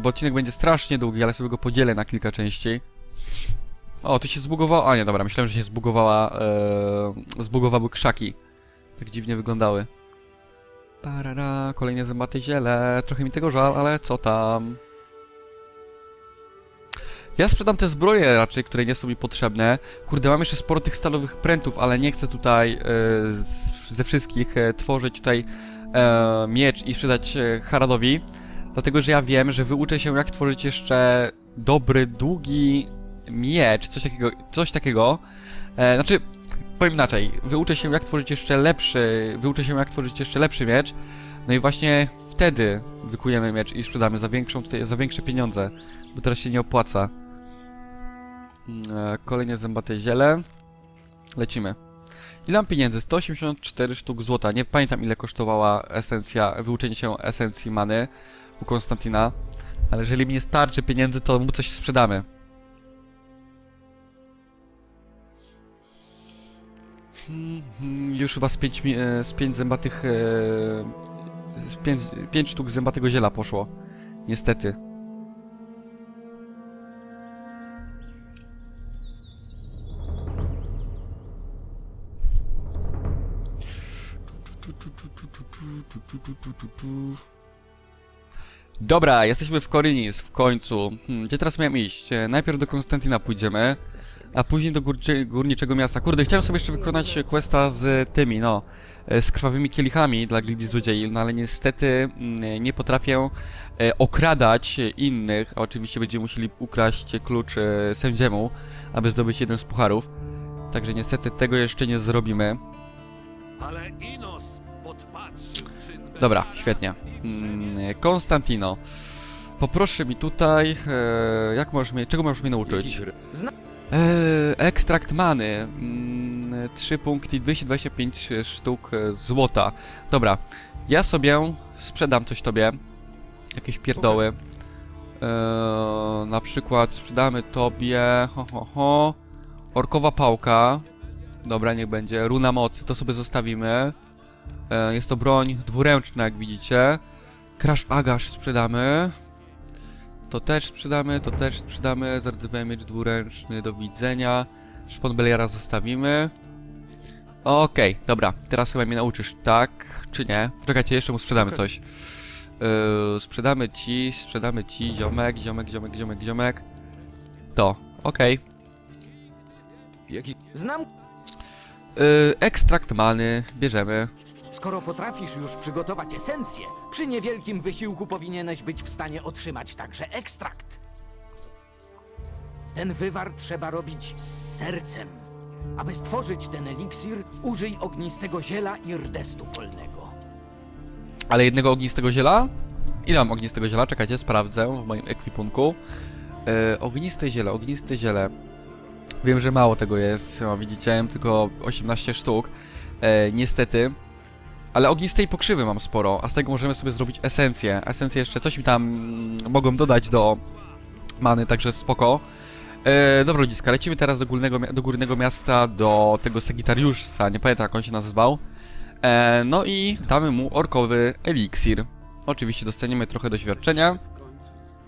bo odcinek będzie strasznie długi, ale sobie go podzielę na kilka części. O, tu się zbugowało. A nie, dobra, myślałem, że się zbugowała. E, zbugowały krzaki. Tak dziwnie wyglądały. Parara, kolejne zębate ziele. Trochę mi tego żal, ale co tam. Ja sprzedam te zbroje raczej, które nie są mi potrzebne. Kurde, mam jeszcze sporo tych stalowych prętów, ale nie chcę tutaj e, z, ze wszystkich e, tworzyć tutaj e, miecz i sprzedać e, Haradowi. Dlatego, że ja wiem, że wyuczę się jak tworzyć jeszcze dobry, długi miecz, coś takiego, coś takiego. E, znaczy, powiem inaczej, wyuczę się jak tworzyć jeszcze lepszy, wyuczę się jak tworzyć jeszcze lepszy miecz. No i właśnie wtedy wykujemy miecz i sprzedamy za większą tutaj, za większe pieniądze, bo teraz się nie opłaca. E, kolejne zębate ziele. Lecimy. Ile mam pieniędzy? 184 sztuk złota. Nie pamiętam ile kosztowała esencja, wyuczenie się esencji many u Konstantina. Ale jeżeli mi nie starczy pieniędzy, to mu coś sprzedamy. Hmm, Już chyba z 5 z pięć zębatych... e, Z 5 pięć sztuk zębatego ziela poszło. Niestety. Dobra, jesteśmy w Korynis w końcu. Hmm, gdzie teraz miałem iść? E, Najpierw do Konstantina pójdziemy, a później do górniczego miasta. Kurde, chciałem sobie jeszcze wykonać questa z tymi, no, e, z krwawymi kielichami dla Gildii Złodziei, no ale niestety mm, nie potrafię e, okradać innych, a oczywiście będziemy musieli ukraść klucz e, sędziemu, aby zdobyć jeden z pucharów. Także niestety tego jeszcze nie zrobimy. Ale czyn Dobra, świetnie. Mm, Konstantino, poproszę mi tutaj, e, jak możesz mnie, czego możesz mnie nauczyć? E, ekstrakt many, mm, 3 punkty, 225 sztuk e, złota. Dobra, ja sobie sprzedam coś tobie, jakieś pierdoły. E, na przykład sprzedamy tobie, ho, ho, ho, orkowa pałka. Dobra, niech będzie. Runa mocy, to sobie zostawimy. E, jest to broń dwuręczna, jak widzicie. Crash Agash sprzedamy. To też sprzedamy, to też sprzedamy. Zardzewiały miecz dwuręczny, do widzenia. Szpon Beliara zostawimy. Okej, dobra. Teraz chyba mnie nauczysz, tak czy nie? Czekajcie, jeszcze mu sprzedamy Okej. coś. Yy, sprzedamy ci, sprzedamy ci, ziomek, ziomek, ziomek, ziomek, ziomek. To, okej. Jaki Znam, Yy, ekstrakt many, bierzemy. Skoro potrafisz już przygotować esencję, przy niewielkim wysiłku powinieneś być w stanie otrzymać także ekstrakt. Ten wywar trzeba robić z sercem. Aby stworzyć ten eliksir, użyj ognistego ziela i rdestu polnego. Ale jednego ognistego ziela? Ile mam ognistego ziela? Czekajcie, sprawdzę w moim ekwipunku. Yy, ogniste ziele, ogniste ziele. Wiem, że mało tego jest, no, widzicie, tylko 18 sztuk. E, niestety. Ale ognistej pokrzywy mam sporo, a z tego możemy sobie zrobić esencję. Esencję jeszcze, coś mi tam mm, mogą dodać do many, także spoko. E, dobra ludziska, lecimy teraz do górnego, do górnego miasta, do tego Sagittariusa, nie pamiętam jak on się nazywał. E, no i damy mu orkowy eliksir. Oczywiście dostaniemy trochę doświadczenia.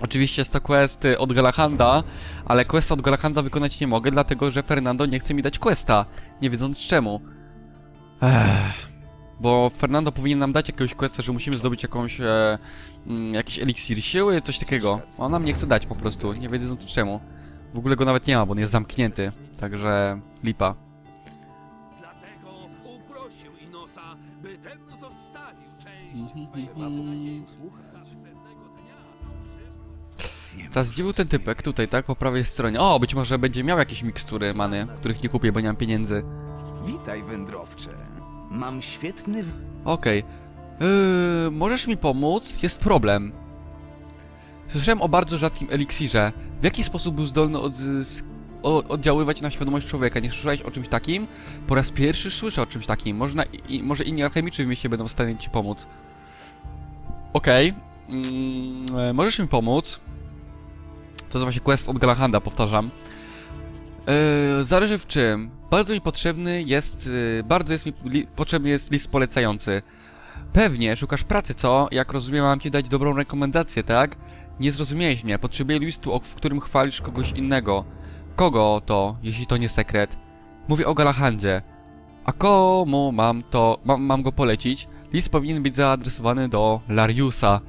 Oczywiście jest to quest y, od Galahanda, ale questa od Galahanda wykonać nie mogę, dlatego że Fernando nie chce mi dać questa, nie wiedząc czemu. Ech. Bo Fernando powinien nam dać jakiegoś questa, że musimy zdobyć jakąś, e, mm, jakiś eliksir siły, coś takiego. A On nam nie chce dać po prostu, nie wiedząc czemu. W ogóle go nawet nie ma, bo on jest zamknięty, także lipa. Dlatego uprosił Inosa, by ten zostawił część Mhm, swojego mhm. Teraz gdzie był ten typek? Tutaj, tak? Po prawej stronie. O, być może będzie miał jakieś mikstury many, których nie kupię, bo nie mam pieniędzy. Witaj, wędrowcze. Mam świetny Okej. Yy, możesz mi pomóc? Jest problem. Słyszałem o bardzo rzadkim eliksirze. W jaki sposób był zdolny odzysk- oddziaływać na świadomość człowieka? Nie słyszałeś o czymś takim? Po raz pierwszy słyszę o czymś takim. Można, i, może inni alchemiczy w mieście będą w stanie ci pomóc. Okej. Mm, e, możesz mi pomóc? To jest właśnie quest od Galahanda, powtarzam. Yy, zależy w czym. Bardzo mi potrzebny jest, yy, bardzo jest mi potrzebny jest list polecający. Pewnie, szukasz pracy, co? Jak rozumiem, mam ci dać dobrą rekomendację, tak? Nie zrozumiałeś mnie. Potrzebuję listu, w którym chwalisz kogoś innego. Kogo to, jeśli to nie sekret? Mówię o Galahandzie. A komu mam to, mam, mam go polecić? List powinien być zaadresowany do Lariusa.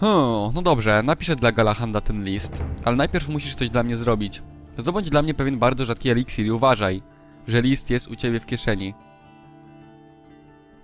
Hmm, no dobrze, napiszę dla Galahanda ten list. Ale najpierw musisz coś dla mnie zrobić. Zdobądź dla mnie pewien bardzo rzadki eliksir i uważaj, że list jest u ciebie w kieszeni.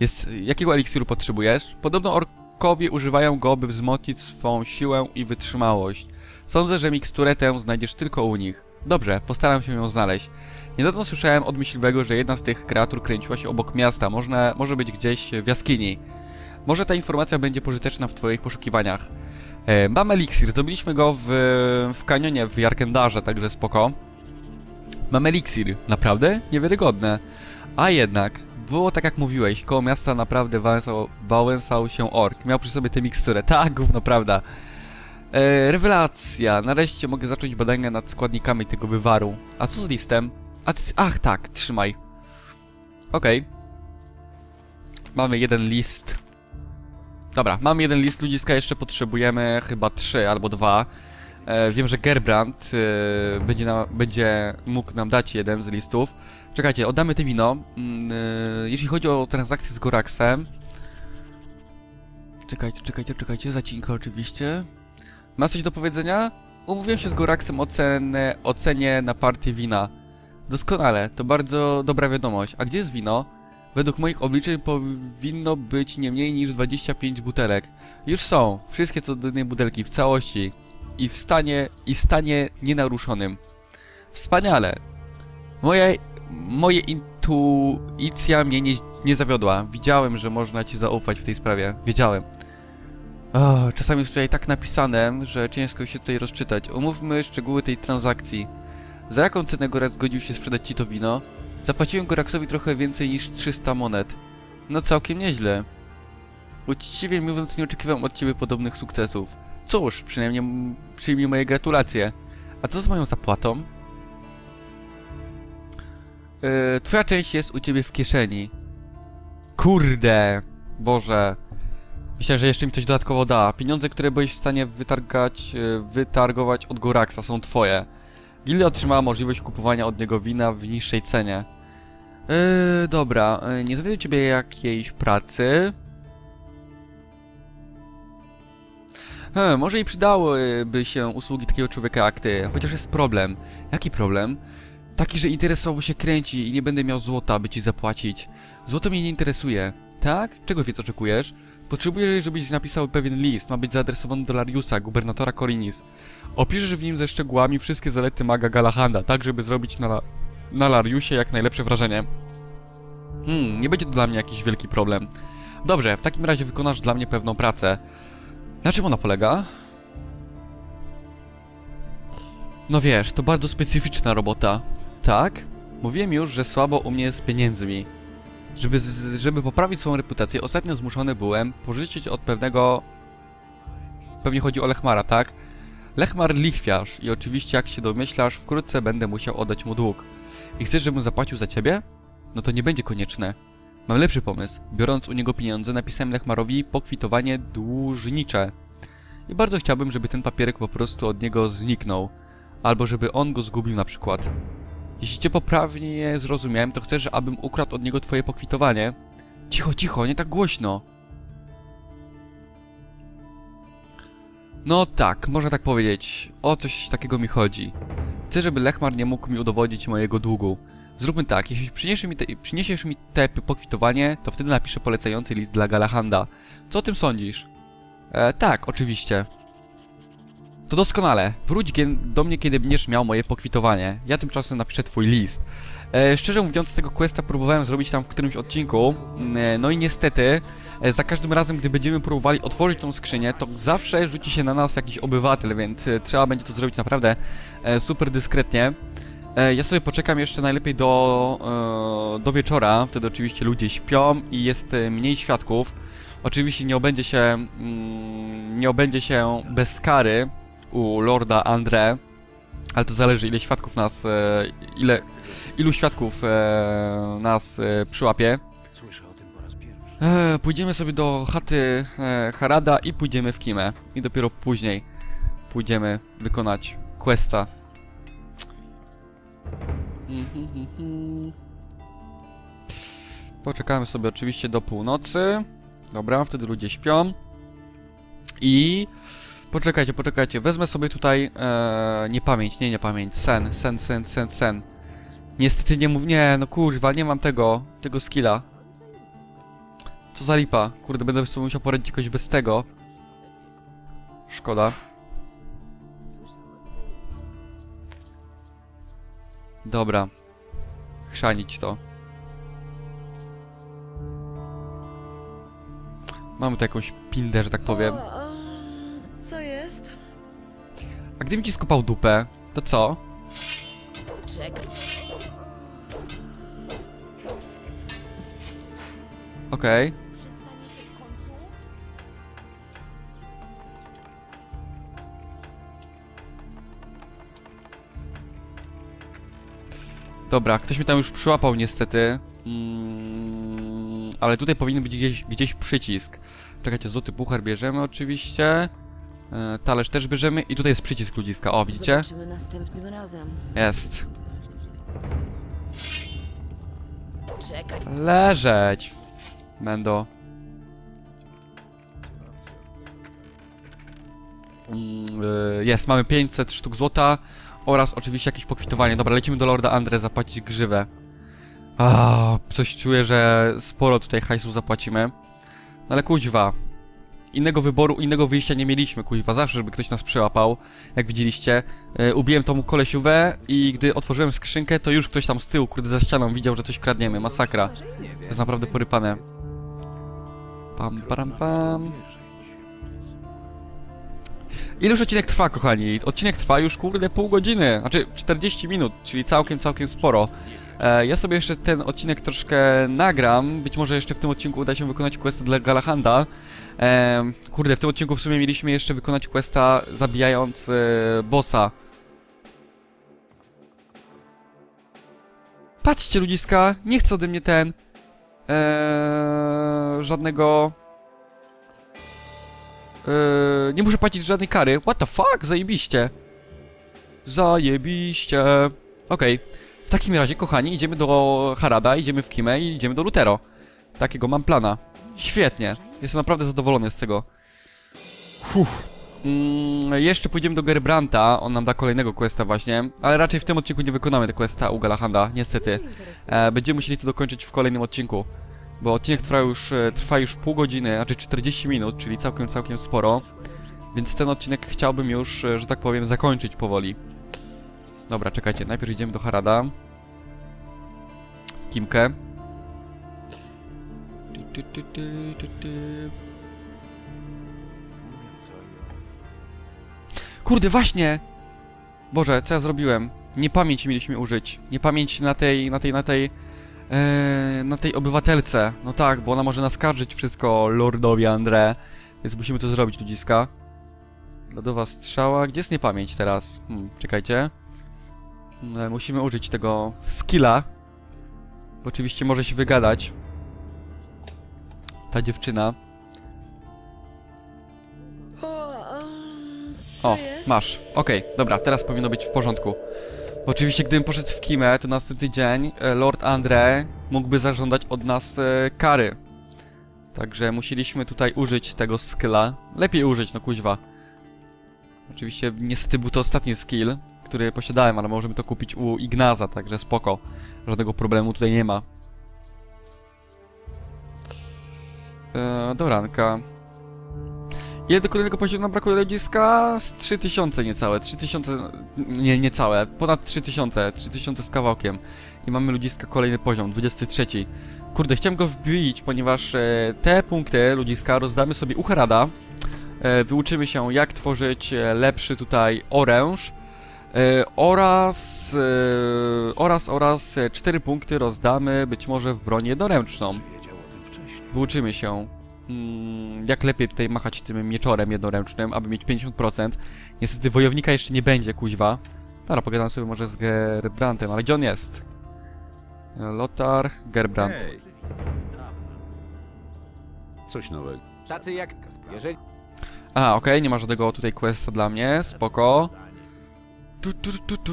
Jest... Jakiego eliksiru potrzebujesz? Podobno orkowie używają go, by wzmocnić swą siłę i wytrzymałość. Sądzę, że miksturę tę znajdziesz tylko u nich. Dobrze, postaram się ją znaleźć. Niedawno słyszałem od myśliwego, że jedna z tych kreatur kręciła się obok miasta, można, może być gdzieś w jaskini. Może ta informacja będzie pożyteczna w twoich poszukiwaniach. E, mamy eliksir, zdobyliśmy go w, w kanionie w Jarkendarze, także spoko. Mamy eliksir, naprawdę? Niewiarygodne. A jednak, było tak jak mówiłeś, koło miasta naprawdę wałęsał, wałęsał się ork. Miał przy sobie tę miksturę. Tak, gówno prawda. E, rewelacja. Nareszcie mogę zacząć badania nad składnikami tego wywaru. A co z listem? A ty, ach tak, trzymaj. Okej. Mamy jeden list. Dobra, mamy jeden list ludziska, jeszcze potrzebujemy chyba trzy albo dwa. E, wiem, że Gerbrand e, będzie, na, będzie mógł nam dać jeden z listów. Czekajcie, oddamy te wino. Mm, e, jeśli chodzi o transakcję z Goraxem... Czekajcie, czekajcie, czekajcie, zacinka oczywiście. Masz coś do powiedzenia? Umówiłem się z Goraxem o cenę, o cenie na partię wina. Doskonale, to bardzo dobra wiadomość. A gdzie jest wino? Według moich obliczeń powinno być nie mniej niż 25 butelek. Już są, wszystkie to do jednej butelki w całości. I w stanie, i stanie nienaruszonym. Wspaniale. Moja, moje intuicja mnie nie, nie zawiodła. Widziałem, że można ci zaufać w tej sprawie. Wiedziałem. Czasami jest tutaj tak napisane, że ciężko się tutaj rozczytać. Omówmy szczegóły tej transakcji. Za jaką cenę Gorax zgodził się sprzedać ci to wino? Zapłaciłem Goraxowi trochę więcej niż 300 monet. No całkiem nieźle. Uczciwie mówiąc, nie oczekiwałem od ciebie podobnych sukcesów. Cóż, przynajmniej przyjmij moje gratulacje. A co z moją zapłatą? Yy, twoja część jest u ciebie w kieszeni. Kurde! Boże. Myślę, że jeszcze mi coś dodatkowo da. Pieniądze, które byłeś w stanie wytargać, yy, wytargować od Goraxa są twoje. Gilda otrzymała możliwość kupowania od niego wina w niższej cenie. Yy, dobra, yy, nie znajdę ciebie jakiejś pracy. Hmm, może i przydałyby się usługi takiego człowieka jak ty, chociaż jest problem. Jaki problem? Taki, że interesowo się kręci i nie będę miał złota, by ci zapłacić. Złoto mnie nie interesuje. Tak? Czego więc oczekujesz? Potrzebuję, żebyś napisał pewien list. Ma być zaadresowany do Lariusa, gubernatora Korinis. Opiszesz w nim ze szczegółami wszystkie zalety maga Galahanda, tak żeby zrobić na, na Lariusie jak najlepsze wrażenie. Hmm, nie będzie to dla mnie jakiś wielki problem. Dobrze, w takim razie wykonasz dla mnie pewną pracę. Na czym ona polega? No wiesz, to bardzo specyficzna robota. Tak? Mówiłem już, że słabo u mnie z pieniędzmi. Żeby, żeby poprawić swoją reputację, ostatnio zmuszony byłem pożyczyć od pewnego... Pewnie chodzi o Lechmara, tak? Lechmar lichwiarz i oczywiście jak się domyślasz, wkrótce będę musiał oddać mu dług. I chcesz, żebym zapłacił za ciebie? No to nie będzie konieczne. Mam lepszy pomysł. Biorąc u niego pieniądze, napisałem Lechmarowi pokwitowanie dłużnicze. I bardzo chciałbym, żeby ten papierek po prostu od niego zniknął. Albo żeby on go zgubił na przykład. Jeśli cię poprawnie zrozumiałem, to chcesz, abym ukradł od niego twoje pokwitowanie? Cicho, cicho, nie tak głośno. No tak, można tak powiedzieć. O coś takiego mi chodzi. Chcę, żeby Lechmar nie mógł mi udowodnić mojego długu. Zróbmy tak, jeśli przyniesiesz mi, te, przyniesiesz mi te pokwitowanie, to wtedy napiszę polecający list dla Galahanda. Co o tym sądzisz? E, tak, oczywiście. To doskonale. Wróć do mnie, kiedy będziesz miał moje pokwitowanie. Ja tymczasem napiszę twój list. E, szczerze mówiąc, tego questa próbowałem zrobić tam w którymś odcinku. Mm, E, no i niestety, e, za każdym razem, gdy będziemy próbowali otworzyć tą skrzynię, to zawsze rzuci się na nas jakiś obywatel, więc e, trzeba będzie to zrobić naprawdę e, super dyskretnie. E, ja sobie poczekam jeszcze najlepiej do, e, do wieczora. Wtedy oczywiście ludzie śpią i jest e, mniej świadków. Oczywiście nie obędzie się, mm, nie obędzie się bez kary u Lorda André, ale to zależy ile świadków nas, e, ile, ilu świadków e, nas e, przyłapie. Słyszę o tym po raz pierwszy. Pójdziemy sobie do chaty Harada i pójdziemy w Kimę. I dopiero później. pójdziemy wykonać questa. Poczekamy sobie oczywiście do północy. Dobra, wtedy ludzie śpią. I... Poczekajcie, poczekajcie. Wezmę sobie tutaj... E, nie pamięć, nie, nie pamięć. Sen, sen, sen, sen, sen. Niestety nie mów... Nie, no kurwa, nie mam tego. Tego skilla. Co za lipa. Kurde, będę sobie musiał poradzić jakoś bez tego. Szkoda. Dobra. Chrzanić to. Mamy tu jakąś pindę, że tak powiem. A gdybym ci skopał dupę, to co? Czekaj. Okej. Końcu? Dobra, ktoś mnie tam już przyłapał niestety. Mm, ale tutaj powinien być gdzieś, gdzieś przycisk. Czekajcie, złoty puchar bierzemy oczywiście. E, talerz też bierzemy i tutaj jest przycisk ludziska. O, widzicie? Zobaczymy następnym razem. Jest. Czekaj. Leżeć. Mendo. Mm, y, Jest, mamy 500 sztuk złota oraz oczywiście jakieś pokwitowanie. Dobra, lecimy do Lorda Andre zapłacić grzywę. A, coś czuję, że sporo tutaj hajsu zapłacimy. No ale kuźwa. Innego wyboru, innego wyjścia nie mieliśmy, kuźwa. Zawsze, żeby ktoś nas przyłapał. Jak widzieliście, y, ubiłem tą kolesiówę i gdy otworzyłem skrzynkę, to już ktoś tam z tyłu, kurde, za ścianą widział, że coś kradniemy. Masakra. To jest naprawdę porypane. Pam, param, pam. Ile już odcinek trwa, kochani? Odcinek trwa już, kurde, pół godziny. Znaczy, 40 minut, czyli całkiem, całkiem sporo. E, ja sobie jeszcze ten odcinek troszkę nagram. Być może jeszcze w tym odcinku uda się wykonać quest dla Galahanda. E, kurde, w tym odcinku w sumie mieliśmy jeszcze wykonać questa zabijając e, bossa. Patrzcie, ludziska, nie chcę ode mnie ten... Eee, żadnego... Eee, nie muszę płacić żadnej kary. What the fuck? Zajebiście. Zajebiście. Okej. W takim razie, kochani, idziemy do Harada, idziemy w Kimę i idziemy do Lutero. Takiego mam plana. Świetnie. Jestem naprawdę zadowolony z tego. Uff. Mm, jeszcze pójdziemy do Gerbranta, on nam da kolejnego questa właśnie, ale raczej w tym odcinku nie wykonamy tego questa u Galahanda, niestety. E, będziemy musieli to dokończyć w kolejnym odcinku, bo odcinek trwa już, e, trwa już pół godziny, znaczy 40 minut, czyli całkiem, całkiem sporo, więc ten odcinek chciałbym już, e, że tak powiem, zakończyć powoli. Dobra, czekajcie, najpierw idziemy do Harada. W Kimkę. Kurde, właśnie! Boże, co ja zrobiłem? Nie pamięć mieliśmy użyć. Nie pamięć na tej, na tej, na tej... Eee, na tej obywatelce. No tak, bo ona może naskarżyć wszystko Lordowi André. Więc musimy to zrobić, ludziska. Lodowa strzała. Gdzie jest niepamięć teraz? Hmm, czekajcie. E, musimy użyć tego skilla. Bo oczywiście może się wygadać. Ta dziewczyna. O, jest? masz. Okej, dobra, teraz powinno być w porządku. Bo oczywiście, gdybym poszedł w Kimę, to następny dzień e, Lord André mógłby zażądać od nas e, kary. Także musieliśmy tutaj użyć tego skilla. Lepiej użyć, no kuźwa. Oczywiście, niestety był to ostatni skill, który posiadałem, ale możemy to kupić u Ignaza, także spoko. Żadnego problemu tutaj nie ma. E, do ranka. Ile do kolejnego poziomu nam brakuje ludziska? Z 3000 niecałe, 3000, nie, niecałe, ponad 3000, 3000 z kawałkiem. I mamy ludziska kolejny poziom, 23. Kurde, chciałem go wbić, ponieważ e, te punkty ludziska rozdamy sobie u Harada. E, wyuczymy się jak tworzyć e, lepszy tutaj oręż. E, oraz, e, oraz, oraz 4 punkty rozdamy być może w bronię doręczną. Wyuczymy się, mm, jak lepiej tutaj machać tym mieczorem jednoręcznym, aby mieć 50%. Niestety wojownika jeszcze nie będzie, kuźwa. Dobra, pogadam sobie może z Gerbrantem, ale gdzie on jest? Lotar, Gerbrand. Coś nowego. Tacy jak... Jeżeli... A, okej, nie ma żadnego tutaj questa dla mnie, spoko. Tu, tu, tu, tu.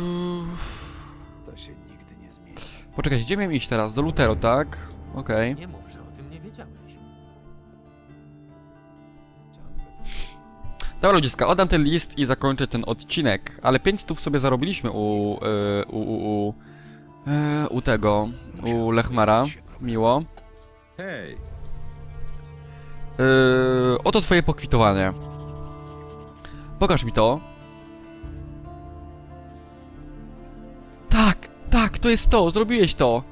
To się nigdy nie zmieni. Poczekajcie, gdzie miałem iść teraz? Do Lutero, tak? Okej. Nie mów, że o tym nie wiedziałeś. Dobra ludziska, oddam ten list i zakończę ten odcinek, ale 5 stów sobie zarobiliśmy u, y, u, u, u, e, u tego, u Lechmara, miło. Hej, Yy, oto twoje pokwitowanie. Pokaż mi to. Tak, to jest to, zrobiłeś to.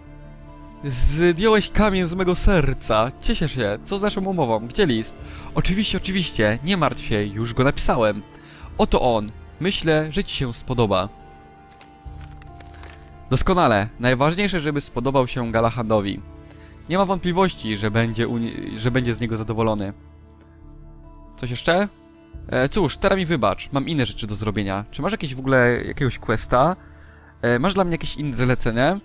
Zdjąłeś kamień z mego serca. Cieszę się. Co z naszą umową? Gdzie list? Oczywiście, oczywiście. Nie martw się, już go napisałem. Oto on. Myślę, że ci się spodoba. Doskonale. Najważniejsze, żeby spodobał się Galahandowi. Nie ma wątpliwości, że będzie, że będzie z niego zadowolony. Coś jeszcze? E, cóż, teraz mi wybacz, mam inne rzeczy do zrobienia. Czy masz jakieś w ogóle jakiegoś questa? E, masz dla mnie jakieś inne zalecenie?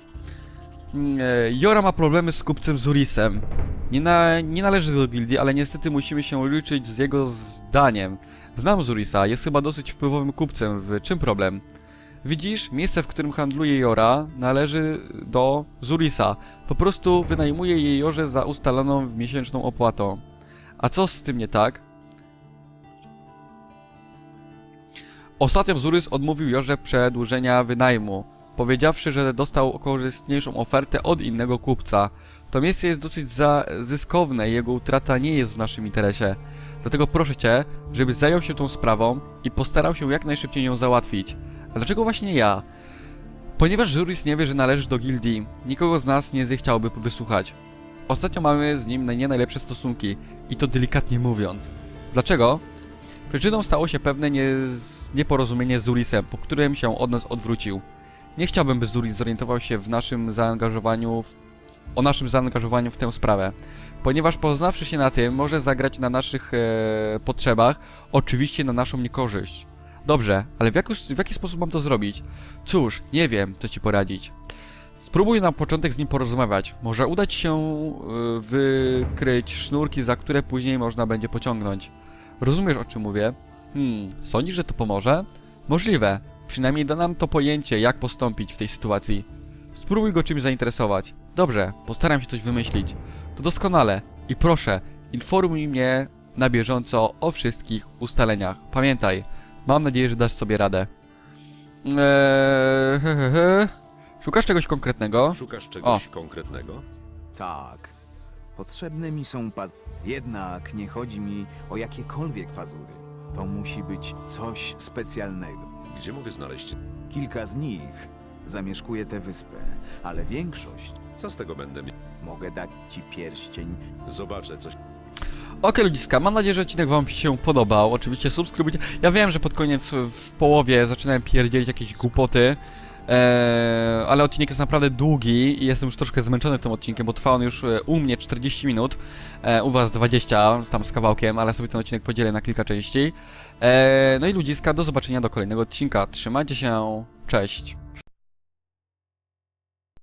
Mm, E, Jora ma problemy z kupcem Zurisem. Nie, na, nie należy do gildii, ale niestety musimy się liczyć z jego zdaniem. Znam Zurisa, jest chyba dosyć wpływowym kupcem. W czym problem? Widzisz, miejsce, w którym handluje Jora, należy do Zurisa. Po prostu wynajmuje jej Jorze za ustaloną miesięczną opłatą. A co z tym nie tak? Ostatnio Zurys odmówił Jorze przedłużenia wynajmu, powiedziawszy, że dostał korzystniejszą ofertę od innego kupca. To miejsce jest dosyć zyskowne i jego utrata nie jest w naszym interesie. Dlatego proszę cię, żebyś zajął się tą sprawą i postarał się jak najszybciej ją załatwić. A dlaczego właśnie ja? Ponieważ Juris nie wie, że należysz do gildii, nikogo z nas nie zechciałby wysłuchać. Ostatnio mamy z nim nie najlepsze stosunki, i to delikatnie mówiąc. Dlaczego? Przyczyną stało się pewne nie nieporozumienie z Zurisem, po którym się od nas odwrócił. Nie chciałbym, by Zuris zorientował się w naszym zaangażowaniu w, o naszym zaangażowaniu w tę sprawę, ponieważ poznawszy się na tym, może zagrać na naszych e, potrzebach, oczywiście na naszą niekorzyść. Dobrze, ale w, w jaki sposób mam to zrobić? Cóż, nie wiem, co ci poradzić. Spróbuj na początek z nim porozmawiać. Może uda ci się y, wykryć sznurki, za które później można będzie pociągnąć. Rozumiesz, o czym mówię? Hmm, sądzisz, że to pomoże? Możliwe. Przynajmniej da nam to pojęcie, jak postąpić w tej sytuacji. Spróbuj go czymś zainteresować. Dobrze, postaram się coś wymyślić. To doskonale. I proszę, informuj mnie na bieżąco o wszystkich ustaleniach. Pamiętaj, mam nadzieję, że dasz sobie radę. Eee, he, he, he. Szukasz czegoś konkretnego? szukasz czegoś konkretnego? Tak. Potrzebne mi są paz... Jednak nie chodzi mi o jakiekolwiek pazury. To musi być coś specjalnego. Gdzie mogę znaleźć? Kilka z nich zamieszkuje tę wyspę, ale większość Co z tego będę miał? mogę dać ci pierścień. Zobaczę coś. Okej ludziska, mam nadzieję, że odcinek wam się podobał. Oczywiście subskrybujcie. Ja wiem, że pod koniec, w połowie zaczynałem pierdzielić jakieś głupoty. Eee, ale odcinek jest naprawdę długi i jestem już troszkę zmęczony tym odcinkiem, bo trwa on już e, u mnie 40 minut, e, u was 20 tam z kawałkiem, ale sobie ten odcinek podzielę na kilka części. Eee, no i ludziska, do zobaczenia do kolejnego odcinka. Trzymajcie się, cześć.